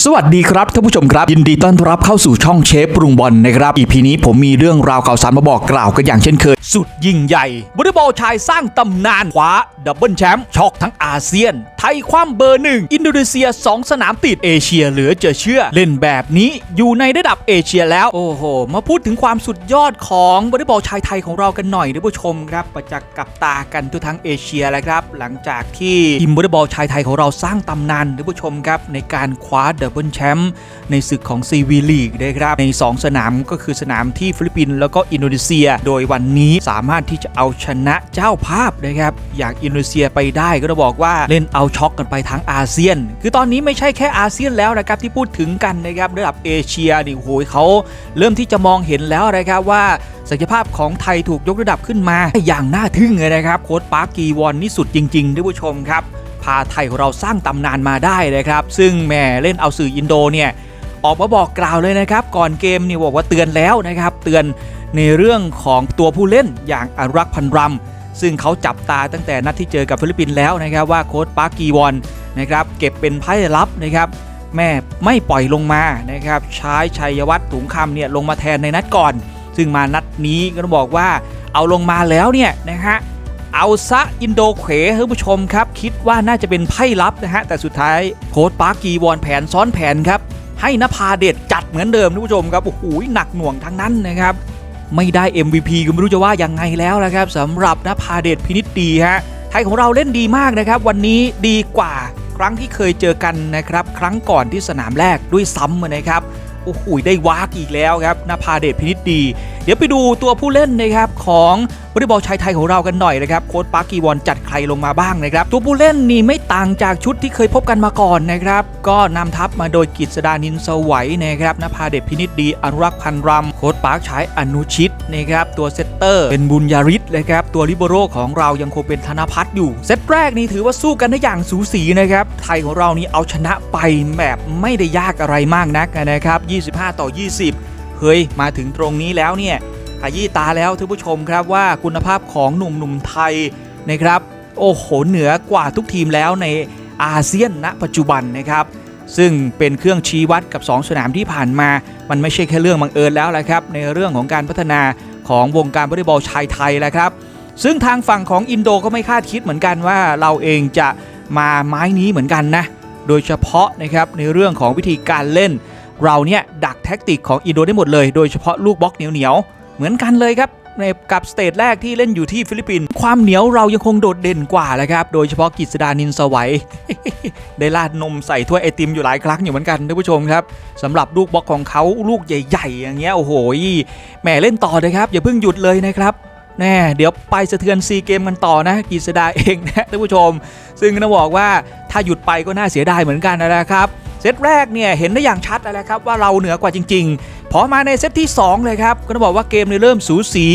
สวัสดีครับท่านผู้ชมครับ ยินดีต้อนรับเข้าสู่ช่องเชฟปรุงบอลนะครับ อีพีนี้ผมมีเรื่องราวข่าวสารมาบอกกล่าวกันอย่างเช่นเคย สุดยิ่งใหญ่วอลเลย์บอลชายสร้างตำนานคว้าดับเบิลแชมป์ช็อกทั้งอาเซียน ไทยคว้าเบอร์หนึ่งอินโดนีเซีย 2 สนามติดเอเชียเหลือจะเชื่อ เล่นแบบนี้อยู่ในระดับเอเชียแล้วโอ้โห มาพูดถึงความสุดยอดของวอลเลย์บอลชายไทยของเรากันหน่อยท่านผู้ชมครับประจักษ์กับตากันทั่วทั้งเอเชียแล้วครับหลังจากที่ทีมวอลเลย์บอลชายไทยของเราสร้างตำนานท่านผู้ชมครับในการคว้าดับเบิลแชมป์ในศึกของซีวีลีกนะครับใน 2 สนามก็คือสนามที่ฟิลิปปินส์แล้วก็อินโดนีเซีย โดยวันนี้สามารถที่จะเอาชนะเจ้าภาพนะครับอย่างอินโดนีเซียไปได้ก็ต้องบอกว่าเล่นเอาช็อกกันไปทั้งอาเซียน คือตอนนี้ไม่ใช่แค่อาเซียนแล้วนะครับที่พูดถึงกันนะครับระดับเอเชียนี่โอ้โหเขาเริ่มที่จะมองเห็นแล้วนะครับว่าศักยภาพของไทยถูกยกระดับขึ้นมา อย่างน่าทึ่งเลยนะครับ โค้ชปาร์กกีวอนนี่สุดจริงๆท่านผู้ชมครับ พาไทยของเราสร้างตำนานมาได้นะครับ ซึ่งแหม่เล่นเอาสื่ออินโดเนี่ยออกมาบอกกล่าวเลยนะครับ ก่อนเกมนี่บอกว่าเตือนแล้วนะครับ เตือนในเรื่องของตัวผู้เล่นอย่างอนุรักษ์พันรำซึ่งเขาจับตาตั้งแต่นัดที่เจอกับฟิลิปปินส์แล้วนะครับว่าโค้ชปาร์กกีวอนนะครับเก็บเป็นไพ่ลับนะครับแม่ไม่ปล่อยลงมานะครับใช้ชัยวัฒน์ถุงคำเนี่ยลงมาแทนในนัดก่อน ซึ่งมานัดนี้ก็ต้องบอกว่าเอาลงมาแล้วเนี่ยนะฮะ เอาซะอินโดเขวท่านผู้ชมครับ คิดว่าน่าจะเป็นไพ่ลับนะฮะ แต่สุดท้ายโค้ชปาร์กกีวอนแผนซ้อนแผนครับ ให้นภาเดชจัดเหมือนเดิมท่านผู้ชมครับ โอ้โหหนักหน่วงทั้งนั้นนะครับ ไม่ได้ MVP ก็ไม่รู้จะว่ายังไงแล้วนะครับสำหรับนภาเดชพินิจดีฮะไทยของเราเล่นดีมากนะครับ วันนี้ดีกว่าครั้งที่เคยเจอกันนะครับ ครั้งก่อนที่สนามแรกด้วยซ้ำนะครับโอ้โหได้วากอีกแล้วครับนภาเดชพินิจดีเดี๋ยวไปดูตัวผู้เล่นนะครับของวอลเลย์บอลชายไทยของเรากันหน่อยนะครับโค้ชปาร์กีวอนจัดใครลงมาบ้างนะครับ ตัวผู้เล่นนี่ไม่ต่างจากชุดที่เคยพบกันมาก่อนนะครับ ก็นำทัพมาโดยกิษดานินสวัยนะครับนภาเดชพินิจดีอนุรักษ์พันรำโค้ชปาร์คใช้อนุชิตนะครับตัวเซตเตอร์เป็นบุญยาริศนะครับตัวลิเบโรของเรายังคงเป็นธนพัฒน์อยู่เซตแรกนี่ถือว่าสู้กันได้อย่างสูสีนะครับไทยของเรานี่เอาชนะไปแบบไม่ได้ยากอะไรมากนักนะครับ25 ต่อ 20 เฮ้ยมาถึงตรงนี้แล้วเนี่ยขยี้ตาแล้วท่านผู้ชมครับว่าคุณภาพของหนุ่มๆไทยนะครับ โอ้โหเหนือกว่าทุกทีมแล้วในอาเซียนณปัจจุบันนะครับ ซึ่งเป็นเครื่องชี้วัดกับ 2 สนามที่ผ่านมา มันไม่ใช่แค่เรื่องบังเอิญแล้วแหละครับในเรื่องของการพัฒนาของวงการวอลเลย์บอลชายไทยแหละครับ ซึ่งทางฝั่งของอินโดก็ไม่คาดคิดเหมือนกันว่าเราเองจะมาไม้นี้เหมือนกันนะโดยเฉพาะนะครับในเรื่องของวิธีการเล่น เราเนี่ยดักแท็กติกของอินโดได้หมดเลยโดยเฉพาะลูกบล็อกเหนียวๆเหมือนกันเลยครับในกับสเตจแรกที่เล่นอยู่ที่ฟิลิปปินส์ความเหนียวเรายังคงโดดเด่นกว่าแหละครับ โดยเฉพาะกิษดานินสวัย ได้ราดนมใส่ถ้วยไอติมอยู่หลายครั้งอยู่เหมือนกันท่านผู้ชมครับสำหรับลูกบล็อกของเขาลูกใหญ่ ๆ อย่างเงี้ยโอ้โหแหมเล่นต่อเลยครับ อย่าเพิ่งหยุดเลยนะครับแน่เดี๋ยวไปสะเทือนซีเกมกันต่อนะกิษดาเองนะท่านผู้ชม ซึ่งต้องบอกว่าถ้าหยุดไปก็น่าเสียดายเหมือนกันนะครับ เซตแรกเนี่ยเห็นได้อย่างชัดแล้วนะครับว่าเราเหนือกว่าจริง ๆ พอมาในเซตที่ 2 เลยครับ ก็ต้องบอกว่าเกมเนี่ยเริ่มสูสี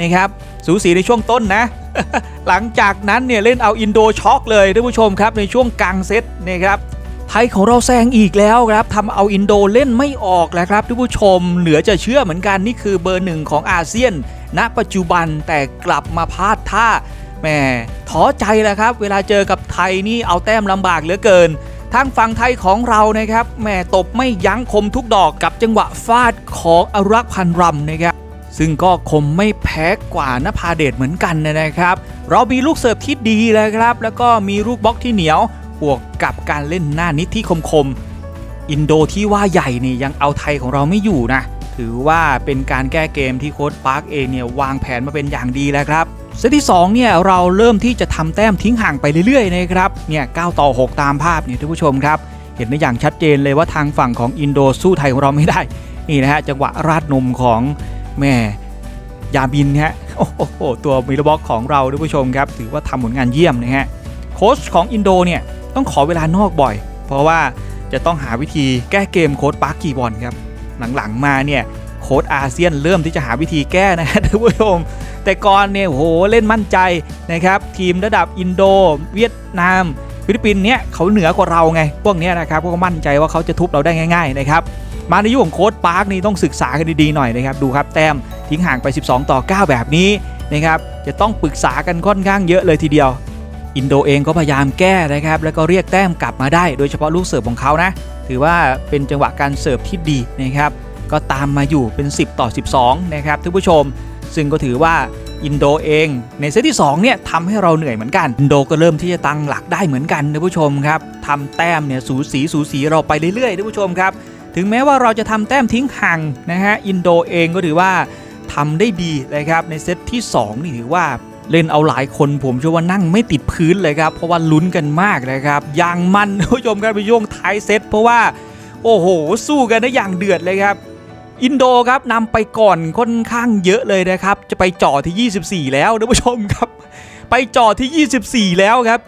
นะครับสูสีในช่วงต้นนะ หลังจากนั้นเนี่ยเล่นเอาอินโดช็อกเลยท่านผู้ชมครับในช่วงกลางเซตนะครับไทยของเราแซงอีกแล้วครับทำเอาอินโดเล่นไม่ออกแล้วครับท่านผู้ชมเหนือจะเชื่อเหมือนกันนี่คือเบอร์หนึ่งของอาเซียน ณ ปัจจุบันแต่กลับมาพลาดท่าแหมท้อใจแล้วครับ เวลาเจอกับไทยนี่เอาแต้มลำบากเหลือเกิน ทางฝั่งไทยของเรานะครับแม่ตบไม่ยั้งคมทุกดอกกับจังหวะฟาดของอรักษ์พันรำนะครับซึ่งก็คมไม่แพ้กว่านภาเดชเหมือนกันนะครับ เรามีลูกเสิร์ฟที่ดีเลยครับ แล้วก็มีลูกบล็อกที่เหนียวบวกกับการเล่นหน้านิดที่คมๆอินโดที่ว่าใหญ่นี่ยังเอาไทยของเราไม่อยู่นะ ถือว่าเป็นการแก้เกมที่โค้ชปาร์คเองเนี่ยวางแผนมาเป็นอย่างดีแล้วครับ เซตที่2เนี่ยเราเริ่มที่จะทำแต้มทิ้งห่างไปเรื่อยๆนะครับเนี่ย9ต่อ 6 ตามภาพเนี่ยท่านผู้ชมครับ เห็นได้อย่างชัดเจนเลยว่าทางฝั่งของอินโดสู้ไทยของเราไม่ได้นี่นะฮะจังหวะราดนมของแม่ยาบินฮะโอ้โหตัวมิลบ็อกของเราท่านผู้ชมครับ ถือว่าทำผลงานเยี่ยมนะฮะโค้ชของอินโดเนี่ยต้องขอเวลานอกบ่อย เพราะว่าจะต้องหาวิธีแก้เกมโค้ชปาร์กกีบอลครับหลังๆมาเนี่ยโค้ชอาเซียนเริ่มที่จะหาวิธีแก้นะฮะท่านผู้ชม แต่ก่อนเนี่ยโหเล่นมั่นใจนะครับทีมระดับอินโด เวียดนาม ฟิลิปปินส์เนี่ยเขาเหนือกว่าเราไง พวกนี้นะครับก็มั่นใจว่าเขาจะทุบเราได้ง่าย ๆนะครับ มาในยุคของโค้ชปาร์คนี่ต้องศึกษากันดีๆหน่อยนะครับดูครับแต้มทิ้งห่างไป 12 ต่อ 9 แบบนี้นะครับจะต้องปรึกษากันค่อนข้างเยอะเลยทีเดียว อินโดเองก็พยายามแก้นะครับแล้วก็เรียกแต้มกลับมาได้ โดยเฉพาะลูกเสิร์ฟของเขานะถือว่าเป็นจังหวะการเสิร์ฟที่ดีนะครับก็ตามมาอยู่เป็น 10 ต่อ 12 นะครับท่านผู้ชม ซึ่งก็ถือว่าอินโดเอง ในเซตที่2เนี่ยทำให้เราเหนื่อยเหมือนกัน อินโดก็เริ่มที่จะตั้งหลักได้เหมือนกันท่านผู้ชมครับทำแต้มเนี่ยสูสีสูสีเราไปเรื่อยๆท่านผู้ชมครับ ถึงแม้ว่าเราจะทำแต้มทิ้งห่างนะฮะอินโดเองก็ถือว่าทำได้ดีเลยครับในเซตที่ 2 นี่ถือว่าเล่นเอาหลายคนผมเชื่อว่านั่งไม่ติดพื้นเลยครับ เพราะว่าลุ้นกันมากนะครับอย่างมันท่านผู้ชมครับในช่วงท้ายเซตเพราะว่า โอ้โห สู้กันได้อย่างเดือดเลยครับ อินโดครับนำไปก่อนค่อนข้างเยอะเลยนะครับ จะไปจ่อที่ 24 แล้วท่านผู้ชมครับ ไปจ่อที่ 24 แล้วครับ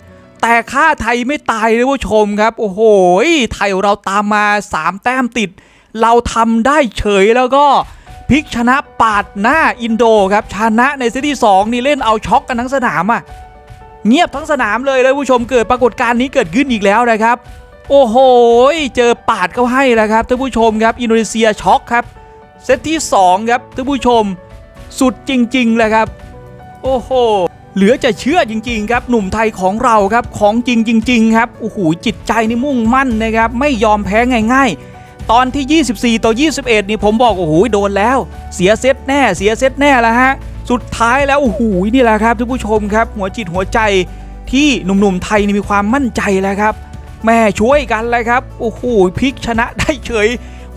แต่ค่าไทยไม่ตายท่านผู้ชมครับ โอ้โหไทยเราตามมา 3 แต้มติด เราทำได้เฉยแล้วก็พลิกชนะปาดหน้าอินโดครับชนะในเซตที่ 2 นี่เล่นเอาช็อกกันทั้งสนามอะเงียบทั้งสนามเลยเลยผู้ชมเกิดปรากฏการณ์นี้เกิดขึ้นอีกแล้วนะครับ โอ้โห เจอปาดเขาให้แล้วครับท่านผู้ชมครับ อินโดนีเซียช็อกครับ เซตที่ 2 ครับท่านผู้ชม สุดจริงๆเลยครับ โอ้โหเหลือจะเชื่อจริงๆครับ หนุ่มไทยของเราครับของจริงจริง ๆ ครับโอ้โหจิตใจนี่มุ่งมั่นนะครับ ไม่ยอมแพ้ง่ายๆ ตอนที่ 24 ต่อ 21 นี่ผมบอกโอ้โหโดนแล้ว เสียเซตแน่ เสียเซตแน่แล้วฮะสุดท้ายแล้วโอ้โหนี่แหละครับท่านผู้ชมครับ หัวจิตหัวใจที่หนุ่มๆไทยนี่มีความมั่นใจแล้วครับ แม่ช่วยกันเลยครับโอ้โหพลิกชนะได้เฉย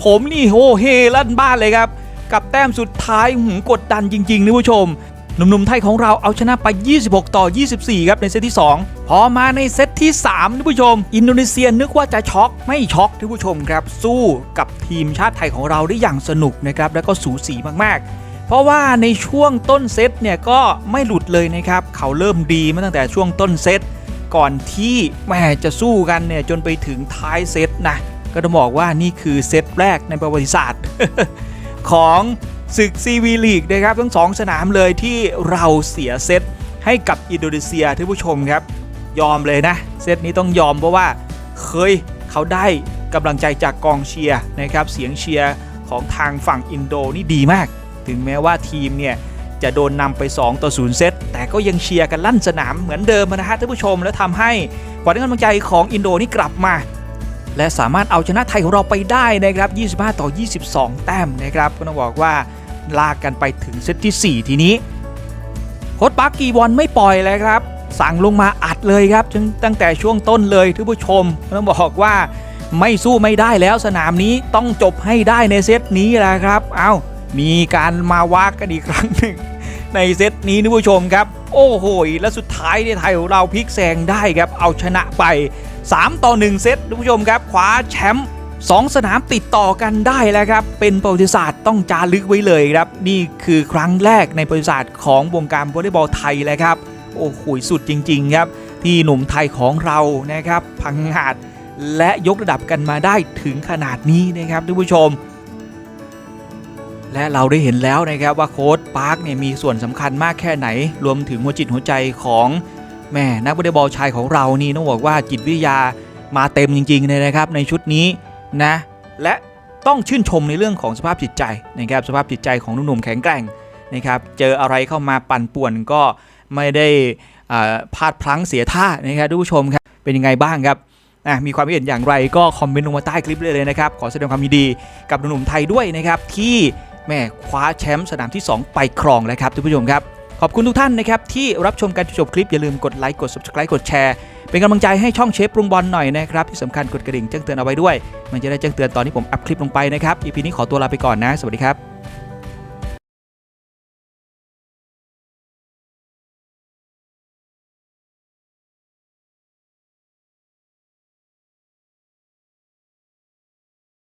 ผมนี่โหเฮลั่นบ้านเลยครับ กับแต้มสุดท้ายหืกดดันจริงๆนะผู้ชมหนุ่มๆไทยของเราเอาชนะไป 26 ต่อ 24 ครับในเซตที่ 2 พอมาในเซตที่3ท่านผู้ชม อินโดนีเซียนึกว่าจะช็อกไม่ช็อกท่านผู้ชมครับ สู้กับทีมชาติไทยของเราได้อย่างสนุกนะครับ แล้วก็สูสีมากๆ เพราะว่าในช่วงต้นเซตเนี่ยก็ไม่หลุดเลยนะครับ เขาเริ่มดีมาตั้งแต่ช่วงต้นเซตก่อนที่แหม่จะสู้กันเนี่ยจนไปถึงท้ายเซตนะ ก็ต้องบอกว่านี่คือเซตแรกในประวัติศาสตร์ ของศึกซีวีลีกนะครับ ทั้งสองสนามเลยที่เราเสียเซตให้กับอินโดนีเซียท่านผู้ชมครับ ยอมเลยนะ เซตนี้ต้องยอมเพราะว่าเคยเขาได้กำลังใจจากกองเชียร์นะครับ เสียงเชียร์ของทางฝั่งอินโดนี่ดีมาก ถึงแม้ว่าทีมเนี่ยจะโดนนำไป 2 ต่อ 0 เซต แต่ก็ยังเชียร์กันลั่นสนามเหมือนเดิมนะฮะท่านผู้ชม และทำให้ขวัญกำลังใจของอินโดนี่กลับมา และสามารถเอาชนะไทยของเราไปได้นะครับ 25 ต่อ 22 แต้มนะครับ ก็ต้องบอกว่าลากกันไปถึงเซตที่ 4 ทีนี้โค้ชปาร์กกีวอนไม่ปล่อยเลยครับ สั่งลงมาอัดเลยครับตั้งแต่ช่วงต้นเลยท่านผู้ชมต้องบอกว่าไม่สู้ไม่ได้แล้วสนามนี้ต้องจบให้ได้ในเซตนี้แหละครับ เอามีการมาวากกันอีกครั้งหนึ่งในเซตนี้ท่านผู้ชมครับ โอ้โหและสุดท้ายในไทยของเราพลิกแซงได้ครับเอาชนะไป 3 ต่อ 1 เซตท่านผู้ชมครับคว้าแชมป์2สนามติดต่อกันได้แล้วครับ เป็นประวัติศาสตร์ต้องจารึกไว้เลยครับ นี่คือครั้งแรกในประวัติศาสตร์ของวงการวอลเลย์บอลไทยเลยครับ โอ้โหสุดจริง ๆ ครับ ที่หนุ่มไทยของเรานะครับพังงาดและยกระดับกันมาได้ถึงขนาดนี้นะครับท่านผู้ชม และเราได้เห็นแล้วนะครับว่าโค้ชปาร์คเนี่ยมีส่วนสำคัญมากแค่ไหน รวมถึงหัวจิตหัวใจของ แม่นักวอลเลย์บอลชายของเรานี่ต้องบอกว่าจิตวิทยามาเต็มจริงๆเลยนะครับในชุดนี้นะและต้องชื่นชมในเรื่องของสภาพจิตใจนะครับสภาพจิตใจของหนุ่มๆแข็งแกร่งนะครับเจออะไรเข้ามาปั่นป่วนก็ไม่ได้พลาดพลั้งเสียท่านะครับทุกผู้ชมครับเป็นยังไงบ้างครับอะมีความเห็นอย่างไรก็คอมเมนต์ลงมาใต้คลิปเลยเลยนะครับขอแสดงความยินดีกับหนุ่มๆไทยด้วยนะครับที่แม่คว้าแชมป์สนามที่ 2 ไปครองแล้วครับท่านผู้ชมครับ ขอบคุณทุกท่านนะครับที่รับชมการจบคลิปอย่าลืมกดไลค์กด subscribe กดแชร์เป็นกำลังใจให้ช่องเชฟปรุงบอลหน่อยนะครับที่สำคัญกดกระดิ่งแจ้งเตือนเอาไว้ด้วย มันจะได้แจ้งเตือนตอนที่ผมอัพคลิปลงไปนะครับ EP นี้ขอตัวลาไปก่อนนะ สวัสดีครับ